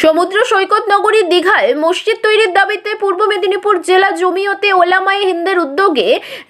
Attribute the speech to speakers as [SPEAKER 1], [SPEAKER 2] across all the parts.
[SPEAKER 1] সমুদ্র সৈকত নগরী দীঘায় মসজিদ তৈরির দাবিতে পূর্ব মেদিনীপুর জেলা জমিয়তে ওলামায়ে হিন্দের উদ্যোগে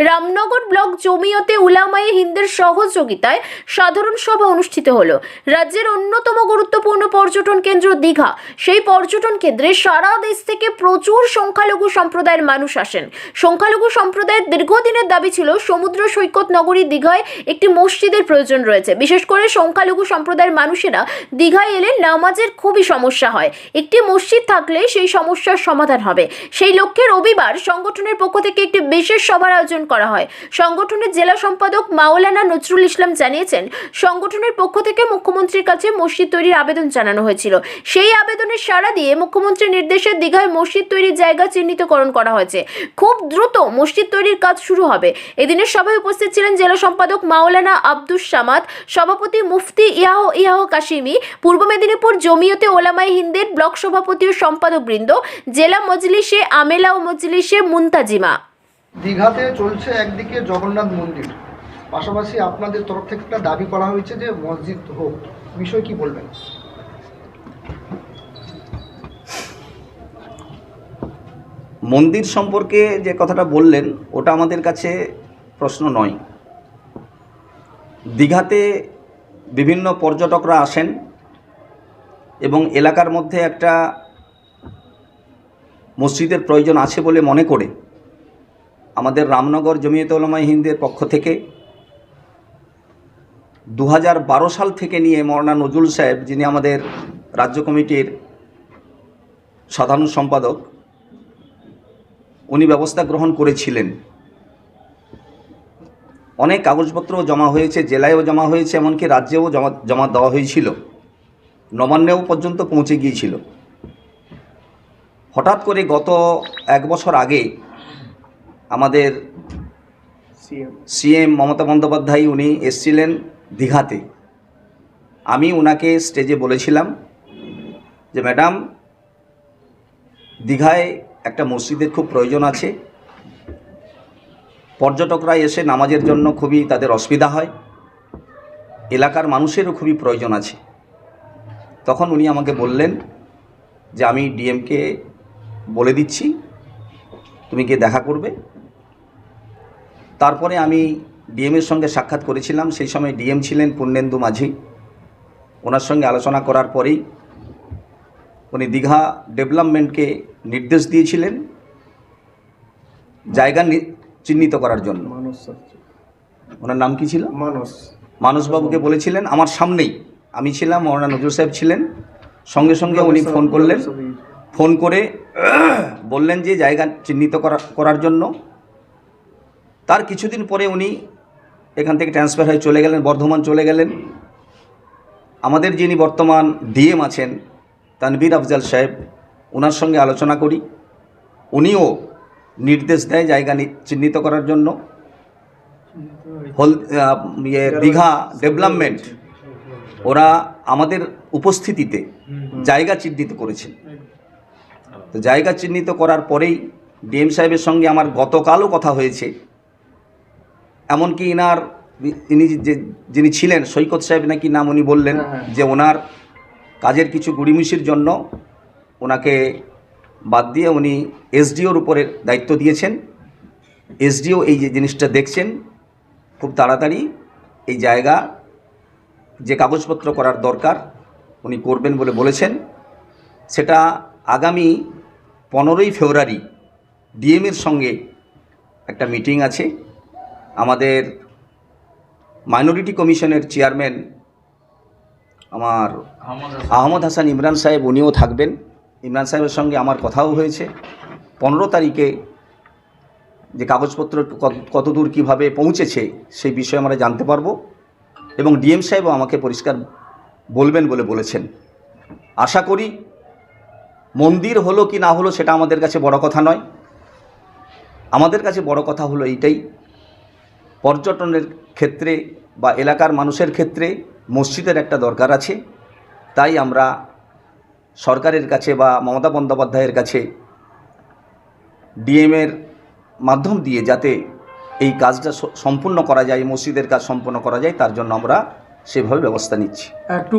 [SPEAKER 1] রামনগর ব্লক জমিয়তে উলামায়ে হিন্দের সহযোগিতায় সাধারণ সভা অনুষ্ঠিত হলো। রাজ্যের অন্যতম গুরুত্বপূর্ণ পর্যটন কেন্দ্র দীঘা। সেই পর্যটন কেন্দ্রে সারা দেশ থেকে প্রচুর সংখ্যালঘু সম্প্রদায়ের মানুষ আসেন। সংখ্যালঘু সম্প্রদায়ের দীর্ঘদিনের দাবি ছিল সমুদ্র সৈকত নগরী দীঘায় একটি মসজিদের প্রয়োজন রয়েছে। বিশেষ করে সংখ্যালঘু সম্প্রদায়ের মানুষেরা দীঘায় এলে নামাজের খুবই সমস্যা হয়। একটি মসজিদ থাকলে সেই সমস্যার সমাধান হবে। সেই লক্ষ্যে রবিবার সংগঠনের পক্ষ থেকে একটি বিশেষ সভার আয়োজন করা হয়। সংগঠনের জেলা সম্পাদক মাওলানা নজরুল ইসলাম জানিয়েছেন, সংগঠনের পক্ষ থেকে মুখ্যমন্ত্রীর কাছে মসজিদ তৈরির আবেদন জানানো হয়েছিল। সেই আবেদনের সাড়া দিয়ে মুখ্যমন্ত্রীর নির্দেশে দীঘায় মসজিদ তৈরির জায়গা চিহ্নিতকরণ করা হয়েছে। খুব দ্রুত মসজিদ তৈরির কাজ শুরু হবে। এদিনের সভায় উপস্থিত ছিলেন জেলা সম্পাদক মাওলানা আব্দুস সামাদ, সভাপতি মুফতি ইয়াহ ইয়াহ কাশিমি, পূর্ব মেদিনীপুর জমিয়তে ওলামাই হিন্দের ব্লক সভাপতি ও সম্পাদক বৃন্দ জেলা মজলিসে আমেলা ও মজলিসে মুন্তাজিমা।
[SPEAKER 2] দীঘাতে চলছে একদিকে জগন্নাথ মন্দির। পাশাপাশি আপনাদের তরফ থেকে একটা দাবি করা হয়েছে যে মসজিদ হোক। বিষয় কি বলবেন?
[SPEAKER 3] মন্দির সম্পর্কে যে কথাটা বললেন ওটা আমাদের কাছে প্রশ্ন নয়। দীঘাতে বিভিন্ন পর্যটকরা আসেন। এবং এলাকার মধ্যে একটা মসজিদের প্রয়োজন আছে বলে মনে করে আমাদের রামনগর জমিয়ত ওলামাই হিন্দের পক্ষ থেকে দু হাজার বারো সাল থেকে নিয়ে মৌলানা নজরুল সাহেব, যিনি আমাদের রাজ্য কমিটির সাধারণ সম্পাদক, উনি ব্যবস্থা গ্রহণ করেছিলেন। অনেক কাগজপত্র জমা হয়েছে, জেলায়ও জমা হয়েছে, এমনকি রাজ্যেও জমা জমা দেওয়া হয়েছিল। নবান্নেও পর্যন্ত পৌঁছে গিয়েছিল। হঠাৎ করে গত এক বছর আগে আমাদের সিএম। মমতা বন্দ্যোপাধ্যায় উনি এসছিলেন দীঘাতে। আমি ওনাকে স্টেজে বলেছিলাম যে ম্যাডাম দীঘায় একটা মসজিদের খুব প্রয়োজন আছে। পর্যটকরা এসে নামাজের জন্য খুবই তাদের অসুবিধা হয়। এলাকার মানুষেরও খুবই প্রয়োজন আছে। তখন উনি আমাকে বললেন যে আমি ডিএমকে বলে দিচ্ছি তুমি গিয়ে দেখা করবে। তারপরে আমি ডিএমের সঙ্গে সাক্ষাৎ করেছিলাম। সেই সময় ডিএম ছিলেন পূর্ণেন্দু মাঝি। ওনার সঙ্গে আলোচনা করার পরেই উনি দীঘা ডেভেলপমেন্টকে নির্দেশ দিয়েছিলেন জায়গা চিহ্নিত করার জন্য।
[SPEAKER 2] মানুষ
[SPEAKER 3] ওনার নাম কি ছিল?
[SPEAKER 2] মানুষ
[SPEAKER 3] মানসবাবুকে বলেছিলেন আমার সামনেই। আমি ছিলাম মৌলানা নজরুল সাহেব ছিলেন। সঙ্গে সঙ্গে উনি ফোন করলেন। ফোন করে বললেন যে জায়গা চিহ্নিত করা করার জন্য। তার কিছুদিন পরে উনি এখান থেকে ট্রান্সফার হয়ে চলে গেলেন বর্ধমান চলে গেলেন। আমাদের যিনি বর্তমান ডিএম আছেন তানভীর আফজাল সাহেব ওনার সঙ্গে আলোচনা করি। উনিও নির্দেশ দেয় জায়গা চিহ্নিত করার জন্য। হল ইয়ে দীঘা ডেভেলপমেন্ট ওরা আমাদের উপস্থিতিতে জায়গা চিহ্নিত করেছেন। তো জায়গা চিহ্নিত করার পরেই ডিএম সাহেবের সঙ্গে আমার গতকালও কথা হয়েছে। এমনকি ইনার ইনি যে যিনি ছিলেন সৈকত সাহেব নাকি নাম উনি বললেন যে ওনার কাজের কিছু গুড়িমিশির জন্য ওনাকে বাদ দিয়ে উনি এসডিওর উপরে দায়িত্ব দিয়েছেন। এসডিও এই যে জিনিসটা দেখছেন খুব তাড়াতাড়ি এই জায়গা যে কাগজপত্র করার দরকার উনি করবেন বলে বলেছেন সেটা আগামী পনেরোই ফেব্রুয়ারি ডিএমের সঙ্গে একটা মিটিং আছে। আমাদের মাইনরিটি কমিশনের চেয়ারম্যান আমার আহমদ হাসান ইমরান সাহেব উনিও থাকবেন। ইমরান সাহেবের সঙ্গে আমার কথাও হয়েছে। পনেরো তারিখে যে কাগজপত্র কত- কতদূর কীভাবে পৌঁছেছে সেই বিষয়ে আমরা জানতে পারব। এবং ডিএম সাহেবও আমাকে পরিষ্কার বলবেন বলে বলেছেন। আশা করি মন্দির হলো কি না হলো সেটা আমাদের কাছে বড় কথা নয়। আমাদের কাছে বড় কথা হলো এইটাই, পর্যটনের ক্ষেত্রে বা এলাকার মানুষের ক্ষেত্রে মসজিদের একটা দরকার আছে। তাই আমরা সরকারের কাছে বা মমতা বন্দ্যোপাধ্যায়ের কাছে ডিএমের মাধ্যম দিয়ে যাতে এই কাজটা সম্পূর্ণ করা যায়, মসজিদের কাজ সম্পূর্ণ করা যায়, তার জন্য আমরা সেভাবে ব্যবস্থা নিচ্ছি।
[SPEAKER 2] একটু